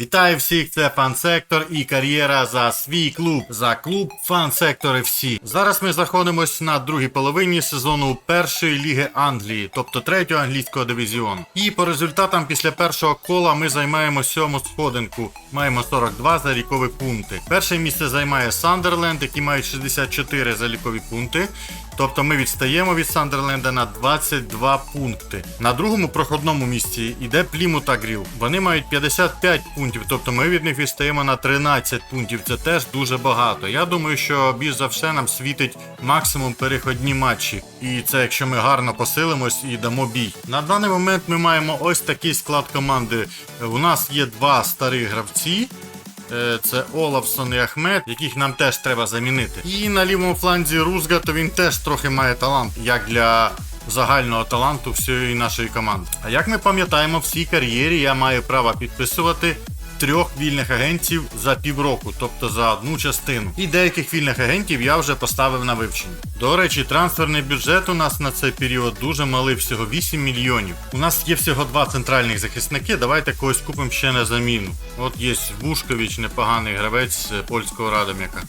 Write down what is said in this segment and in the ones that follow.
Вітаю всіх, це Фан-Сектор і кар'єра за свій клуб, за клуб Фан-Сектор FC. Зараз ми знаходимося на другій половині сезону першої ліги Англії, тобто третього англійського дивізіону. І по результатам після першого кола ми займаємо сьому сходинку. Маємо 42 залікові пункти. Перше місце займає Сандерленд, які мають 64 залікові пункти. Тобто ми відстаємо від Сандерленда на 22 пункти. На другому проходному місці йде Плімут Агріл. Вони мають 55 пунктів, тобто ми від них відстаємо на 13 пунктів. Це теж дуже багато. Я думаю, що більш за все нам світить максимум переходні матчі. І це якщо ми гарно посилимось і дамо бій. На даний момент ми маємо ось такий склад команди. У нас є два старих гравці. Е, Це Олафсон і Ахмед, яких нам теж треба замінити. І на лівому фланзі Рузга, то він теж трохи має талант, як для загального таланту всієї нашої команди. А як ми пам'ятаємо, в цій кар'єрі я маю право підписувати трьох вільних агентів за півроку, тобто за одну частину. І деяких вільних агентів я вже поставив на вивчення. До речі, трансферний бюджет у нас на цей період дуже малий, всього 8 мільйонів. У нас є всього два центральних захисники. Давайте когось купимо ще на заміну. От є Вушкович, непоганий гравець польського радом'яка.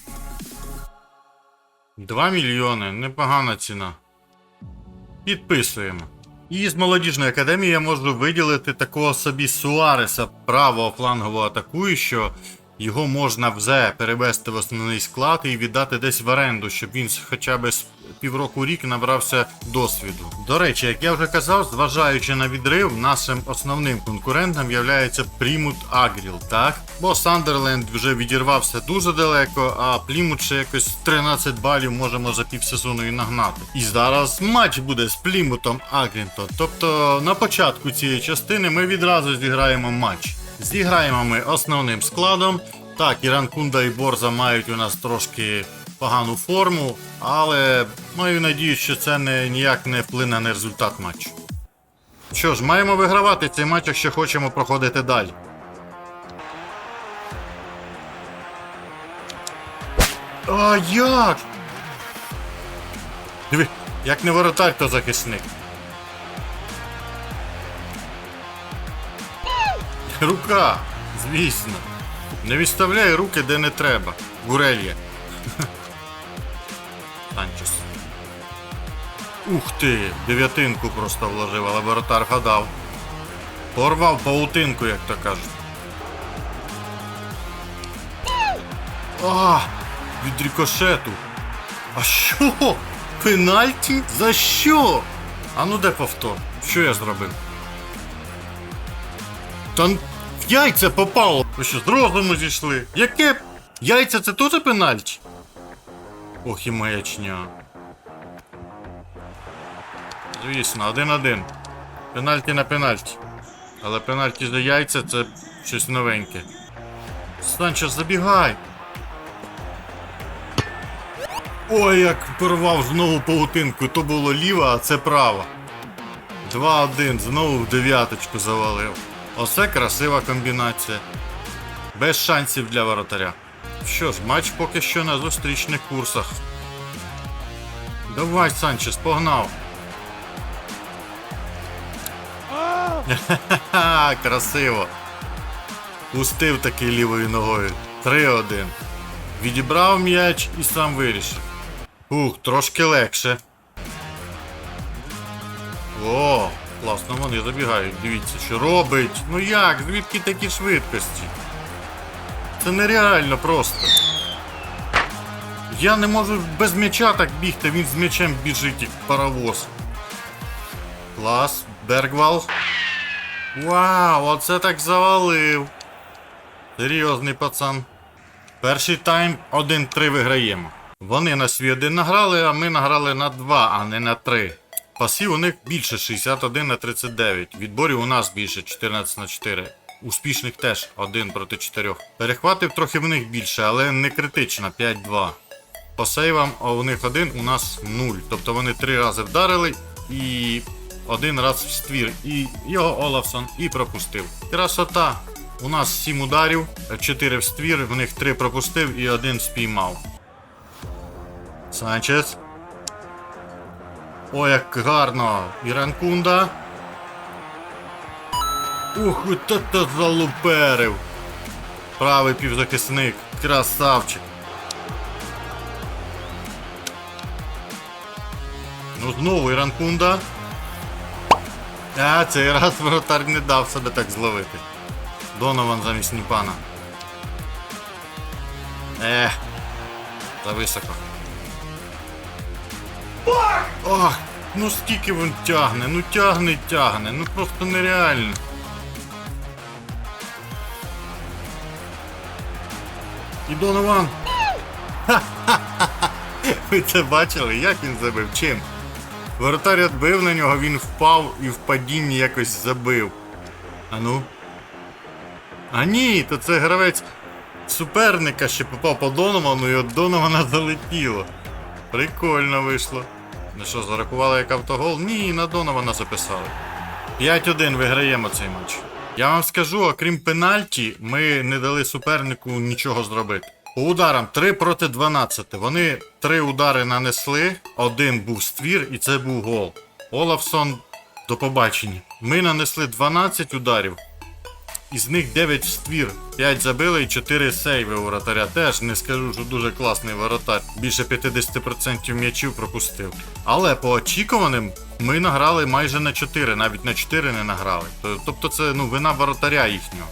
2 мільйони, непогана ціна. Підписуємо. І з молодіжної академії я можу виділити такого собі Суареса правого флангового атакуючого. Його можна вже перевести в основний склад і віддати десь в оренду, щоб він хоча б півроку рік набрався досвіду. До речі, як я вже казав, зважаючи на відрив, нашим основним конкурентом є Плімут Агріл, так? Бо Сандерленд вже відірвався дуже далеко, а Плімут ще якось 13 балів можемо за півсезону і нагнати. І зараз матч буде з Плімутом Агрінтон. Тобто на початку цієї частини ми відразу зіграємо матч. Зіграємо ми основним складом. Так, Іран Кунда і Борза мають у нас трошки погану форму, але маю надію, що це не, ніяк не вплине на результат матчу. Що ж, маємо вигравати цей матч, якщо хочемо проходити далі. А як? Диви, як не воротар, то захисник. Рука, звісно. Не відставляй руки де не треба. Гурелья. Санчес. Ух ти! Дев'ятинку просто вложив, але воротар гадав. Порвав паутинку, як то кажуть. А, від рикошету. А що? Пенальті? За що? А ну де повтор? Що я зробив? Та н- в яйця попало. Ви що, з розуму зійшли? Яке? Яйця це теж пенальті? Ох і маячня. Звісно, один-один. Пенальті на пенальті. Але пенальті за яйця це щось новеньке. Санчо, забігай! Ой, як порвав знову паутинку. То було ліва, а це права. 2-1, знову в дев'яточку завалив. Оце красива комбінація. Без шансів для воротаря. Що ж, матч поки що на зустрічних курсах. Давай, Санчес, погнав. Красиво. Пустив таки лівою ногою. 3-1. Відібрав м'яч і сам вирішив. Ух, трошки легше. Класно вони забігають. Дивіться, що робить. Ну як? Звідки такі швидкості? Це нереально просто. Я не можу без м'яча так бігти, він з м'ячем біжить як паровоз. Клас, Бергвал. Вау, оце так завалив. Серйозний пацан. Перший тайм 1-3 виграємо. Вони на свій один награли, а ми награли на 2, а не на 3. Пасів у них більше 61 на 39. Відборів у нас більше 14 на 4. Успішних теж 1 проти 4. Перехватив трохи в них більше, але не критично 5-2. По сейвам а у них один, у нас 0. Тобто вони три рази вдарили і один раз в ствір. І його Олафсон і пропустив. Красота. У нас 7 ударів, 4 в ствір, в них 3 пропустив і один спіймав. Санчес. О, як гарно! Іранкунда. Ух, та-та залуперив. Правий півзахисник. Красавчик. Ну знову Іранкунда. А, цей раз воротар не дав себе так зловити. Донован замість Ніпана. Ех. Зависоко. Ох, ну скільки він тягне, ну тягне, тягне, ну просто нереально. І Донован. Ха-ха-ха-ха. Ви це бачили, як він забив? Чим? Воротар відбив на нього, він впав і в падінні якось забив. А ну. А ні, то це гравець суперника ще попав по Доновану і от Донована залетіло. Прикольно вийшло. Ну що, зарахували як автогол? Ні, на Донована записали. 5-1 виграємо цей матч. Я вам скажу, окрім пенальті, ми не дали супернику нічого зробити. По ударам 3 проти 12. Вони 3 удари нанесли, один був ствір і це був гол. Олафсон, до побачення. Ми нанесли 12 ударів. Із них 9 в ствір, 5 забили і 4 сейви у вратаря. Теж не скажу, що дуже класний воротар. Більше 50% м'ячів пропустив. Але по очікуваним ми награли майже на 4, навіть на 4 не награли. Тобто це ну, вина воротаря їхнього.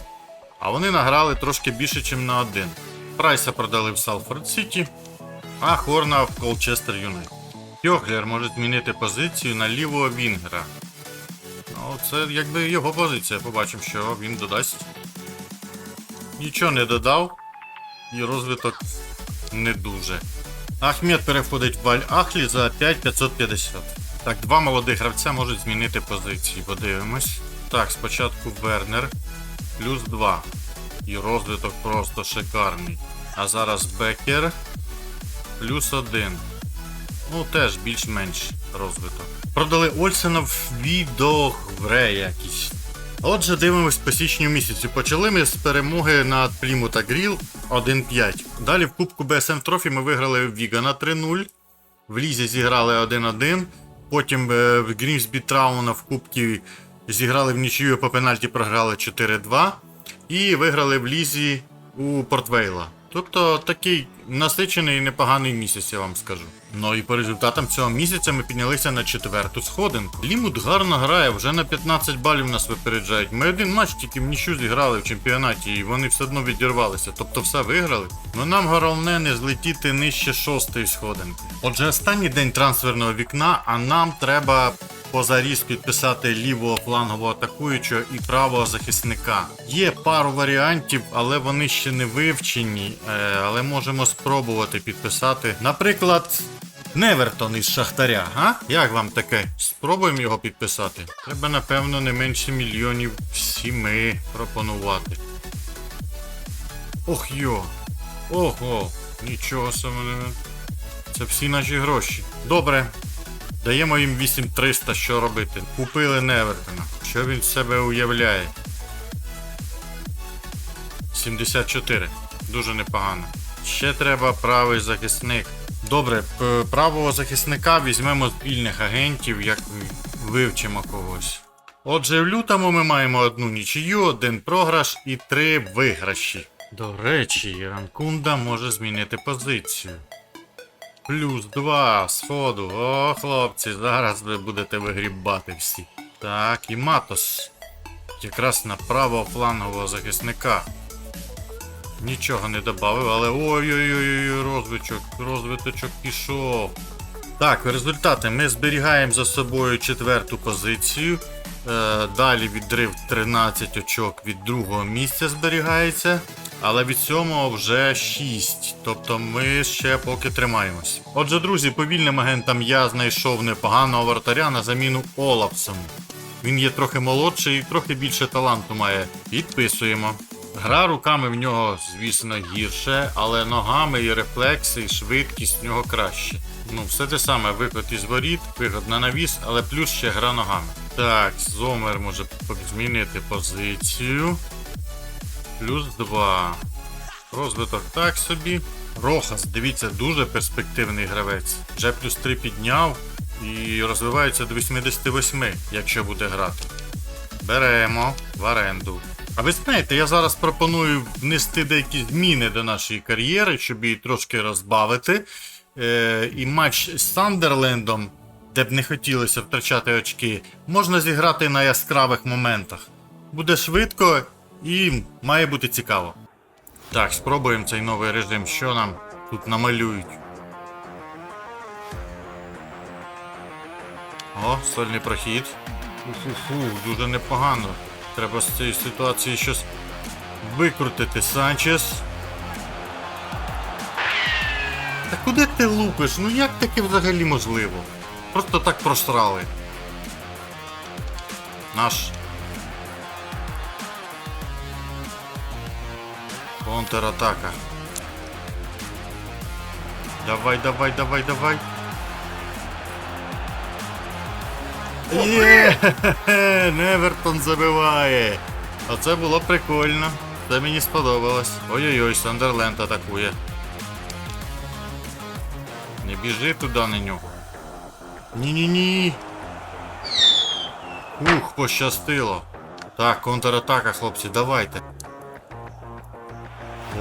А вони награли трошки більше, ніж на один. Прайса продали в Салфорд Сіті, а Хорна в Колчестер Юнайтед. Йоглер може змінити позицію на лівого Вінгера. Ну, це якби його позиція. Побачимо, що він додасть. Нічого не додав. І розвиток не дуже. Ахмед переходить в Аль-Ахлі за 5550. Так, два молодих гравця можуть змінити позиції. Подивимось. Так, спочатку Вернер плюс 2. І розвиток просто шикарний. А зараз Бекер плюс 1. Ну, теж більш-менш розвиток. Продали Ольсена в відогре якісь. Отже, дивимось по січню місяці. Почали ми з перемоги над Плімута Гріл 1-5. Далі в Кубку BSM Трофі ми виграли Вігана 3-0. В Лізі зіграли 1-1. Потім е, в Грімсбі Трауна в Кубці зіграли в нічию по пенальті, програли 4-2. І виграли в Лізі у Портвейла. Тобто такий насичений і непоганий місяць, я вам скажу. Ну і по результатам цього місяця ми піднялися на четверту сходинку. Лімут гарно грає, вже на 15 балів нас випереджають. Ми один матч тільки в нічю зіграли в чемпіонаті, і вони все одно відірвалися. Тобто все виграли. Ну нам головне не злетіти нижче шостої сходинки. Отже, останній день трансферного вікна, а нам треба позаріз підписати лівого флангового атакуючого і правого захисника. Є пару варіантів, але вони ще не вивчені. Е, але можемо спробувати підписати. Наприклад. Невертон із Шахтаря, а? Як вам таке? Спробуємо його підписати. Треба, напевно, не менше мільйонів сіми пропонувати. Ох йо. Ого, нічого собі. Це всі наші гроші. Добре. Даємо їм 8300, що робити. Купили Невертона. Що він себе уявляє? 74. Дуже непогано. Ще треба правий захисник. Добре, правого захисника візьмемо з вільних агентів, як вивчимо когось. Отже, в лютому ми маємо одну нічию, один програш і три виграші. До речі, Ранкунда може змінити позицію. Плюс 2 сходу. О, хлопці, зараз ви будете вигрібати всі. Так, і Матос. Якраз на правого флангового захисника. Нічого не додав, але ой-ой-ой, розвиток, розвиточок пішов. Так, результати. Ми зберігаємо за собою четверту позицію. Е, далі відрив 13 очок від другого місця зберігається. Але від сьомого вже 6. Тобто ми ще поки тримаємось. Отже, друзі, по вільним агентам я знайшов непоганого вратаря на заміну Олафсому. Він є трохи молодший і трохи більше таланту має. Підписуємо. Гра руками в нього, звісно, гірше, але ногами і рефлекси, і швидкість в нього краще. Ну, все те саме, виход із воріт, виход на навіс, але плюс ще гра ногами. Так, Зомер може змінити позицію. Плюс 2. Розвиток так собі. Рохас, дивіться, дуже перспективний гравець. Вже плюс 3 підняв і розвивається до 88, якщо буде грати. Беремо в оренду. А ви знаєте, я зараз пропоную внести деякі зміни до нашої кар'єри, щоб її трошки розбавити. Е, і матч з Сандерлендом, де б не хотілося втрачати очки, можна зіграти на яскравих моментах. Буде швидко і має бути цікаво. Так, спробуємо цей новий режим, що нам тут намалюють. О, сольний прохід. Фу-фу-фу, дуже непогано. Треба з цієї ситуації щось викрутити. Санчес. Та куди ти лупиш? Ну як таке взагалі можливо? Просто так просрали. Наш. Контратака. Давай, давай, давай, давай. Є! Невертон забиває. Оце було прикольно. Це мені сподобалось. Ой-ой-ой, Сандерленд атакує. Не біжи туди на нього. Ні-ні-ні. Ух, пощастило. Так, контратака, хлопці, давайте.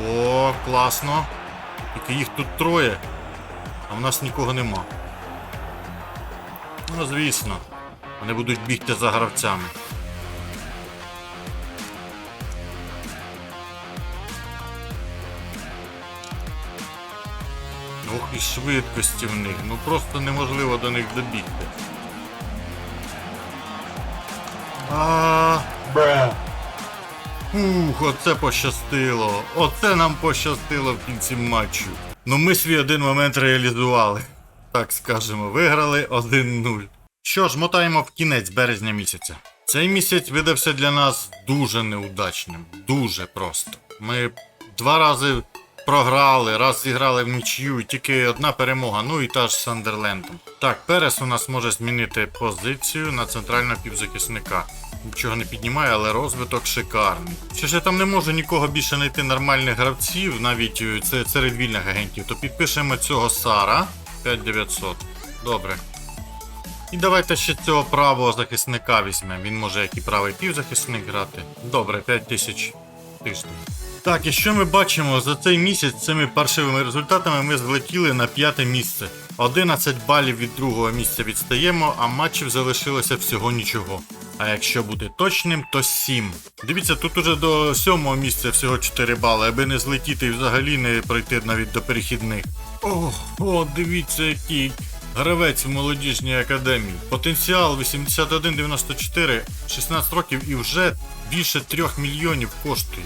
О, класно. Тільки їх тут троє, а в нас нікого нема. Ну, звісно. Вони будуть бігти за гравцями. Ох, і швидкості в них. Ну просто неможливо до них добігти. А. Ух, оце пощастило. Оце нам пощастило в кінці матчу. Ну ми свій один момент реалізували. Так скажемо, виграли 1-0. Що ж, мотаємо в кінець березня місяця. Цей місяць видався для нас дуже неудачним. Дуже просто. Ми два рази програли, раз зіграли в нічю, тільки одна перемога, ну і та ж з Сандерлендом. Так, Перес у нас може змінити позицію на центрального півзахисника. Нічого не піднімає, але розвиток шикарний. Що ж я там не можу нікого більше знайти нормальних гравців, навіть е, це серед вільних агентів, то підпишемо цього Сара 5900. Добре. І давайте ще цього правого захисника візьмемо. Він може як і правий півзахисник грати. Добре, 5000 тиждень. Так, і що ми бачимо за цей місяць цими паршивими результатами ми злетіли на п'яте місце. 11 балів від другого місця відстаємо, а матчів залишилося всього нічого. А якщо бути точним, то 7. Дивіться, тут уже до сьомого місця всього 4 бали, аби не злетіти і взагалі не пройти навіть до перехідних. О, о, дивіться, який гравець в молодіжній академії. Потенціал 81-94, 16 років і вже більше 3 мільйонів коштує.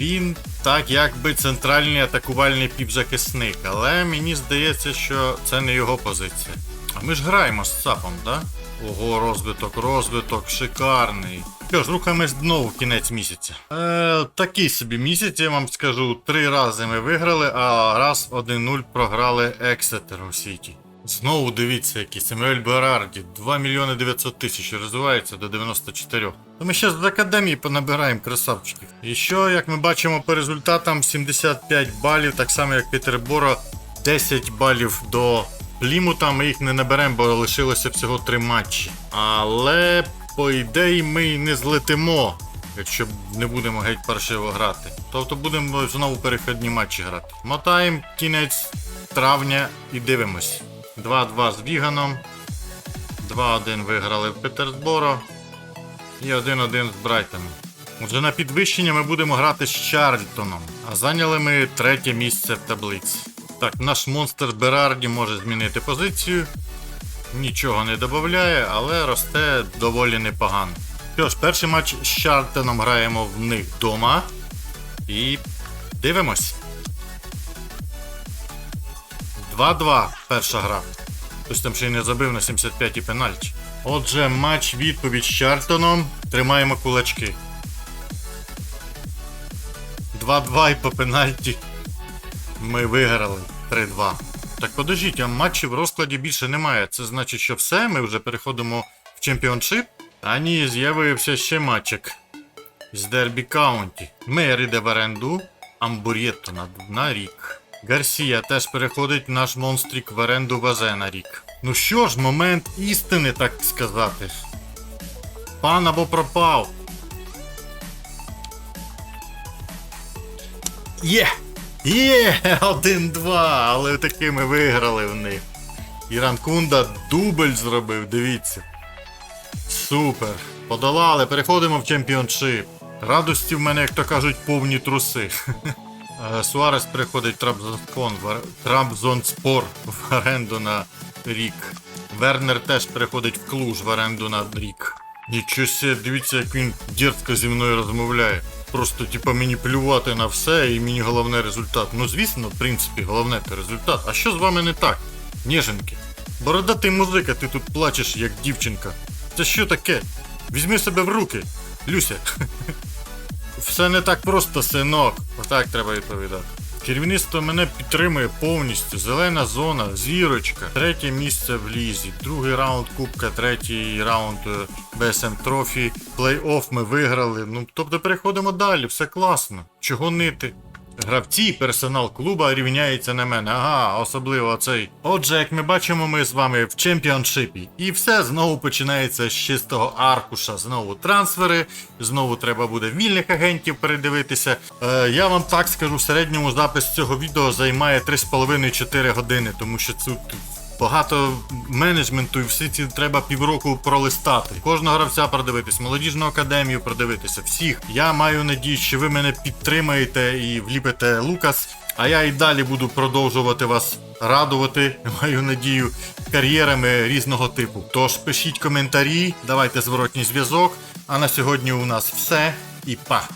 Він так якби центральний атакувальний півзахисник, але мені здається, що це не його позиція. А ми ж граємо з ЦАПом, да? Ого, розвиток, розвиток, шикарний. Що ж, рухаємось знову кінець місяця. Е, такий собі місяць, я вам скажу, три рази ми виграли, а раз 1-0 програли Ексетеру Сіті. Знову дивіться, який Семюель Берарді, 2 мільйони 900 тисяч, розвивається до 94. То ми ще з академії понабираємо красавчиків. І що, як ми бачимо по результатам, 75 балів, так само як Пітерборо, 10 балів до Плімута. Ми їх не наберемо, бо лишилося всього 3 матчі. Але, по ідеї, ми й не злетимо, якщо не будемо геть паршиво грати. Тобто будемо знову перехідні матчі грати. Мотаємо кінець травня і дивимось. 2-2 з Віганом. 2-1 виграли в Петерборо. І 1-1 з Брайтоном. Отже, на підвищення ми будемо грати з Чарльтоном, а зайняли ми третє місце в таблиці. Так, наш монстр Берарді може змінити позицію. Нічого не додає, але росте доволі непогано. Що ж, перший матч з Чарльтоном граємо в них вдома. І дивимось. 2-2 перша гра. Хтось там ще й не забив на 75-й пенальті. Отже, матч відповідь з Чартоном. Тримаємо кулачки. 2-2 і по пенальті. Ми виграли 3-2. Так подождіть, а матчів в розкладі більше немає. Це значить, що все, ми вже переходимо в чемпіоншип. А ні, з'явився ще матчик. З Дербі Каунті. Мер іде в оренду. Амбурєтто на рік. Гарсія теж переходить наш монстрік в оренду Вазе на рік. Ну що ж, момент істини, так сказати. Пан або пропав. Є! Є! Один-два! Але таки ми виграли в них. Іран Кунда дубль зробив, дивіться. Супер. Подолали, переходимо в чемпіоншип. Радості в мене, як то кажуть, повні труси. Е, Суарес переходить Трабзонспор, в оренду на рік. Вернер теж переходить в Клуж в оренду на рік. Нічого себе, дивіться, як він дерзко зі мною розмовляє. Просто, типа, мені плювати на все і мені головне результат. Ну, звісно, в принципі, головне це результат. А що з вами не так? Ніженки. Бородатий музика, ти тут плачеш, як дівчинка. Це що таке? Візьми себе в руки. Люся. Все не так просто, синок. Отак треба відповідати. Керівництво мене підтримує повністю. Зелена зона, зірочка, третє місце в лізі, другий раунд кубка, третій раунд БСМ Трофі, плей-офф ми виграли. Ну, тобто переходимо далі, все класно. Чого нити? Гравці, персонал клуба рівняється на мене. Ага, особливо цей. Отже, як ми бачимо, ми з вами в чемпіоншипі. І все знову починається з чистого аркуша. Знову трансфери, знову треба буде вільних агентів передивитися. Е, я вам так скажу, в середньому запис цього відео займає 3,5-4 години, тому що тут багато менеджменту і всі ці треба півроку пролистати. Кожного гравця продивитись, молодіжну академію продивитися, всіх. Я маю надію, що ви мене підтримаєте і вліпите Лукас. А я і далі буду продовжувати вас радувати, маю надію, кар'єрами різного типу. Тож пишіть коментарі, давайте зворотній зв'язок. А на сьогодні у нас все і па!